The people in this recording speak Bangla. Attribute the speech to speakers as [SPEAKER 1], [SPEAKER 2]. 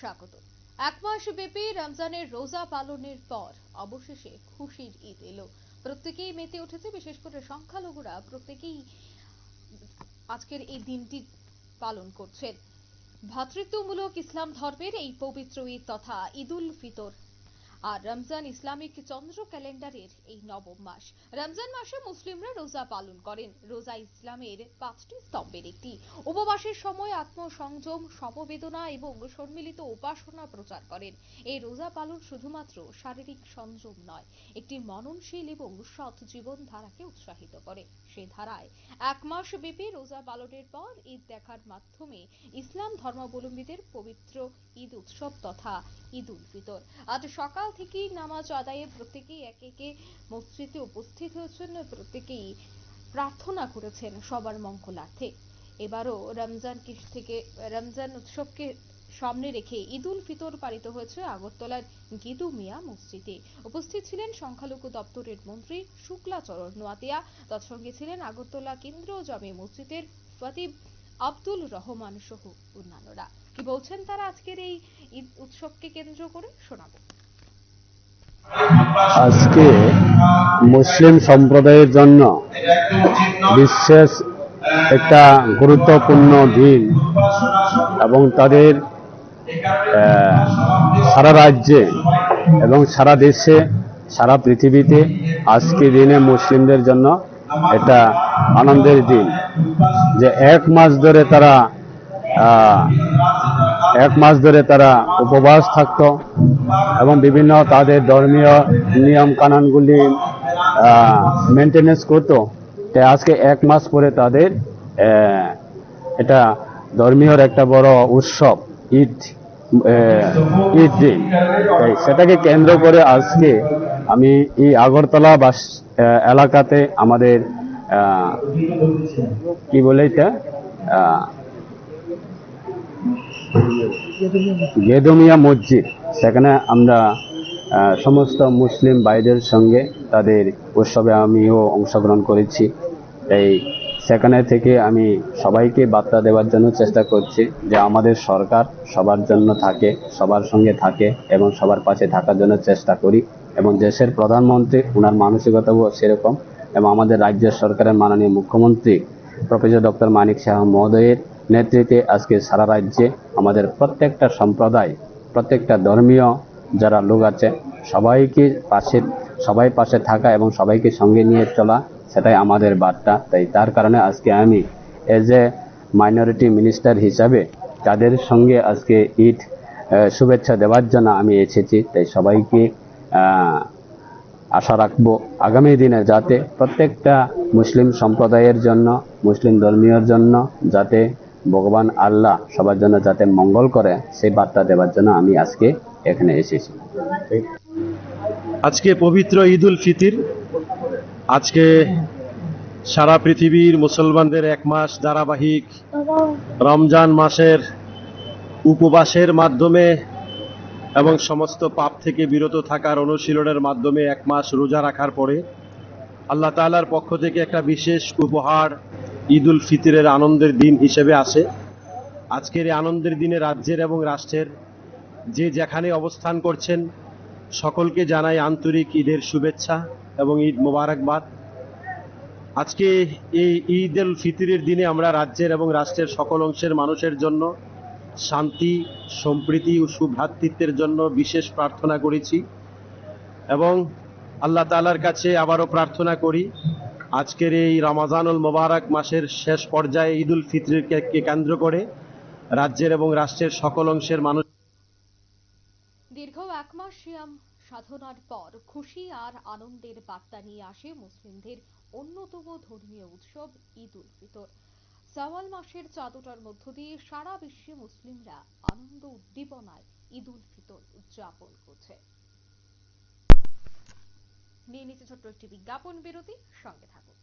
[SPEAKER 1] স্বাগত। এক মাস ব্যাপী রমজানের রোজা পালনের পর অবশেষে খুশির ঈদ এলো। প্রত্যেকেই মেতে উঠেছে, বিশেষ করে সংখ্যালঘুরা প্রত্যেকেই আজকের এই দিনটি পালন করছেন। ভ্রাতৃত্বমূলক ইসলাম ধর্মের এই পবিত্র ঈদ তথা ঈদুল ফিতর আর রমজান ইসলামিক চন্দ্র ক্যালেন্ডারের এই নবম মাস। রমজান মাসে মুসলিমরা রোজা পালন করেন। রোজা ইসলামের পাঁচটি স্তম্ভের একটি। উপবাসের সময় আত্মসংযম, সমবেদনা এবং সম্মিলিত উপাসনা প্রচার করেন। এই রোজা পালন শুধুমাত্র শারীরিক সংযম নয়, একটি মননশীল এবং সৎ জীবন ধারাকে উৎসাহিত করে। সে ধারায় এক মাস ব্যাপী রোজা পালনের পর ঈদ দেখার মাধ্যমে ইসলাম ধর্মাবলম্বীদের পবিত্র ঈদ উৎসব তথা ঈদ উল ফিতর। আজ সকাল থেকেই নামাজ আদায়ে প্রত্যেকেই একে একে মসজিদে উপস্থিত হয়েছেন প্রত্যেকেই প্রার্থনা করেছেন সবার মঙ্গলার্থে। এবারও রমজান কিস থেকে, রমজান উৎসবকে সামনে রেখে ঈদ উল ফিতর পালিত হয়েছে আগরতলার গেদু মিয়া মসজিদে। উপস্থিত ছিলেন সংখ্যালঘু দপ্তরের মন্ত্রী শুক্লাচরণ নোয়াতিয়া। তৎসঙ্গে ছিলেন আগরতলা কেন্দ্রীয় জামে মসজিদের ফতিব আব্দুল রহমান সহ অন্যান্যরা। কি বলছেন তারা আজকের এই ঈদ উৎসবকে কেন্দ্র করে শোনাবো।
[SPEAKER 2] আজকে মুসলিম সম্প্রদায়ের জন্য বিশেষ একটা গুরুত্বপূর্ণ দিন এবং তাদের সারা রাজ্যে এবং সারা দেশে, সারা পৃথিবীতে আজকে দিনে মুসলিমদের জন্য এটা আনন্দের দিন। যে এক মাস ধরে তারা এক মাস ধরে তারা উপবাস থাকতো এবং বিভিন্ন তাদের ধর্মীয় নিয়ম কানুনগুলি মেনটেনেন্স করতো। তাই আজকে এক মাস পরে তাদের এটা ধর্মীয় একটা বড় উৎসব, ঈদ ঈদ দিন। তাই সেটাকে কেন্দ্র করে আজকে আমি এই আগরতলা বাস এলাকাতে আমাদের কি বলে এটা? গেদমিয়া মসজিদ, সেখানে আমরা সমস্ত মুসলিম ভাইদের সঙ্গে তাদের উৎসবে আমিও অংশগ্রহণ করেছি। এই, সেখানে থেকে আমি সবাইকে বার্তা দেওয়ার জন্য চেষ্টা করছি যে আমাদের সরকার সবার জন্য থাকে, সবার সঙ্গে থাকে এবং সবার পাশে থাকার জন্য চেষ্টা করি এবং দেশের প্রধানমন্ত্রী ওনার মানসিকতাও সেরকম এবং আমাদের রাজ্য সরকারের মাননীয় মুখ্যমন্ত্রী, প্রফেসর ডক্টর মানিক শাহ মহোদয়ের নেতৃত্বে আজকে সারা রাজ্যে আমাদের প্রত্যেকটা সম্প্রদায়, প্রত্যেকটা ধর্মীয় যারা লোক আছে, সবাইকে পাশে, সবাই পাশে থাকা এবং সবাইকে সঙ্গে নিয়ে চলা সেটাই আমাদের বার্তা। তাই তার কারণে আজকে আমি এজ এ মাইনরিটি মিনিস্টার হিসাবে তাদের সঙ্গে আজকে ঈদ শুভেচ্ছা দেওয়ার জন্য আমি এসেছি। তাই সবাইকে আশা রাখব আগামী দিনে যাতে প্রত্যেকটা মুসলিম সম্প্রদায়ের জন্য, মুসলিম ধর্মীয়র জন্য যাতে ভগবান আল্লাহ সবার জন্য যাতে মঙ্গল করে, সেই বার্তা দেওয়ার জন্য আমি আজকে এখানে এসেছি।
[SPEAKER 3] আজকে পবিত্র ঈদ উল ফিতির, আজকে সারা পৃথিবীর মুসলমানদের এক মাস ধারাবাহিক রমজান মাসের উপবাসের মাধ্যমে এবং সমস্ত পাপ থেকে বিরত থাকার অনুশীলনের মাধ্যমে এক মাস রোজা রাখার পরে আল্লাহ তাআলার পক্ষ থেকে একটা বিশেষ উপহার ঈদ উল ফিতরের আনন্দের দিন হিসেবে আসে। আজকের এই আনন্দের দিনে রাজ্যের এবং রাষ্ট্রের যে যেখানে অবস্থান করছেন, সকলকে জানাই আন্তরিক ঈদের শুভেচ্ছা এবং ঈদ মোবারকবাদ। আজকে এই ঈদ উল ফিতরের দিনে আমরা রাজ্যের এবং রাষ্ট্রের সকল অংশের মানুষের জন্য শান্তি, সম্প্রীতি ও সুভ্রাতৃত্বের জন্য বিশেষ প্রার্থনা করেছি এবং আল্লাহ তালার কাছে আবারও প্রার্থনা করি আজকের এই রমাজানুল মোবারক মাসের শেষ পর্যায়ে ঈদ উল ফিতরকে কেন্দ্র করে রাজ্যের এবং রাষ্ট্রের সকল অংশের মানুষ
[SPEAKER 1] দীর্ঘ এক মাস সাধনার পর খুশি আর আনন্দের বার্তা নিয়ে আসে মুসলিমদের অন্যতম ধর্মীয় উৎসব ঈদ উল ফিতর। সাওয়াল মাসের চাঁদটার মধ্য দিয়ে সারা বিশ্বে মুসলিমরা আনন্দ উদ্দীপনায় ঈদ উল ফিতর উদযাপন করছে। নিয়ে ছোট্ট একটি বিজ্ঞাপন বিরতি সঙ্গে থাকুন।